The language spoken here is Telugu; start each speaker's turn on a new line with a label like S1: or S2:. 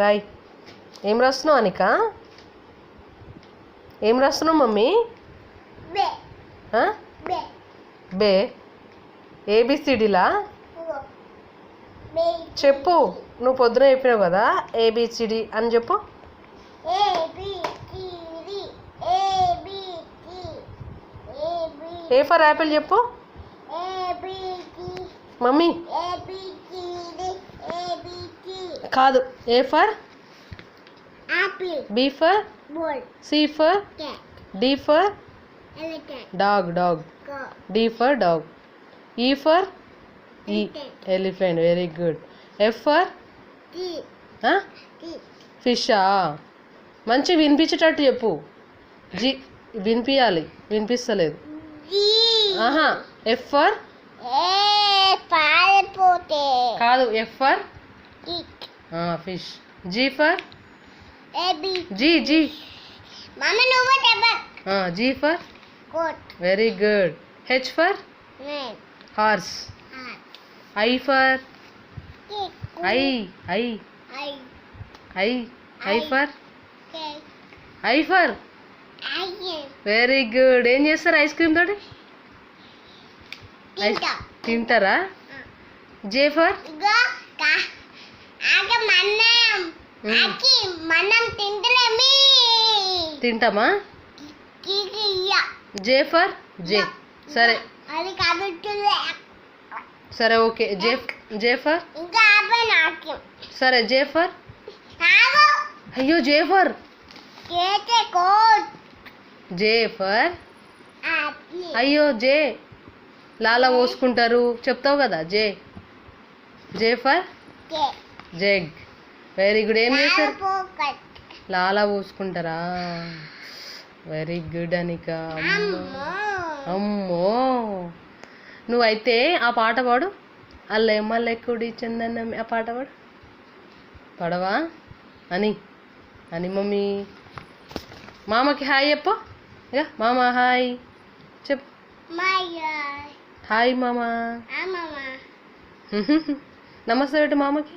S1: రాయ్ ఏం రాస్తున్నావు అనిక? ఏం రాస్తున్నావు మమ్మీ?
S2: బే.
S1: ఏబిసిడిలా చెప్పు నువ్వు పొద్దున చెప్పినావు కదా ఏబిసిడి అని చెప్పు.
S2: ఏ
S1: ఫర్ యాపిల్ చెప్పు. మమ్మీ. కాదు A for B for C for D for dog dog D for dog E for E. Elephant very good F for ఫిషా మంచి వినిపించేటట్టు చెప్పు. జి వినిపించాలి వినిపిస్తలేదు. ఆహా ఎఫ్ ఫర్
S2: ఏ పారిపోతే.
S1: కాదు F for fish G for G G
S2: మమ్మ నువ్వు
S1: G for
S2: coat
S1: very good H for horse I for I I
S2: I
S1: I for I for very good ఏం చేస్తారు ఐస్ క్రీమ్ తోటి? ఐస్
S2: తింటా
S1: తింటారా? J for తింటామా? జే ఫర్ జే సరే. సరే ఓకే. జే జే ఫర్ సరే జే ఫర్ అయ్యో జే ఫర్ జే ఫర్ అయ్యో జే! లాలా పోసుకుంటారు. చెప్తావు కదా J. J for? Jug. Very good ఏం చేశారు? లాలా పోసుకుంటారా? వెరీ గుడ్ అనిక. అమ్మో.
S2: అమ్మో.
S1: నువ్వైతే ఆ పాట పాడు. అల్లే చందన్న ఆ పాట పాడు. పడవా? అని. అని మమ్మీ. మామకి హాయ్ చెప్పు. ఇక మామ హాయ్. చెప్పు.
S2: మయ్య
S1: హాయ్ మామా. నమస్తే మామకి?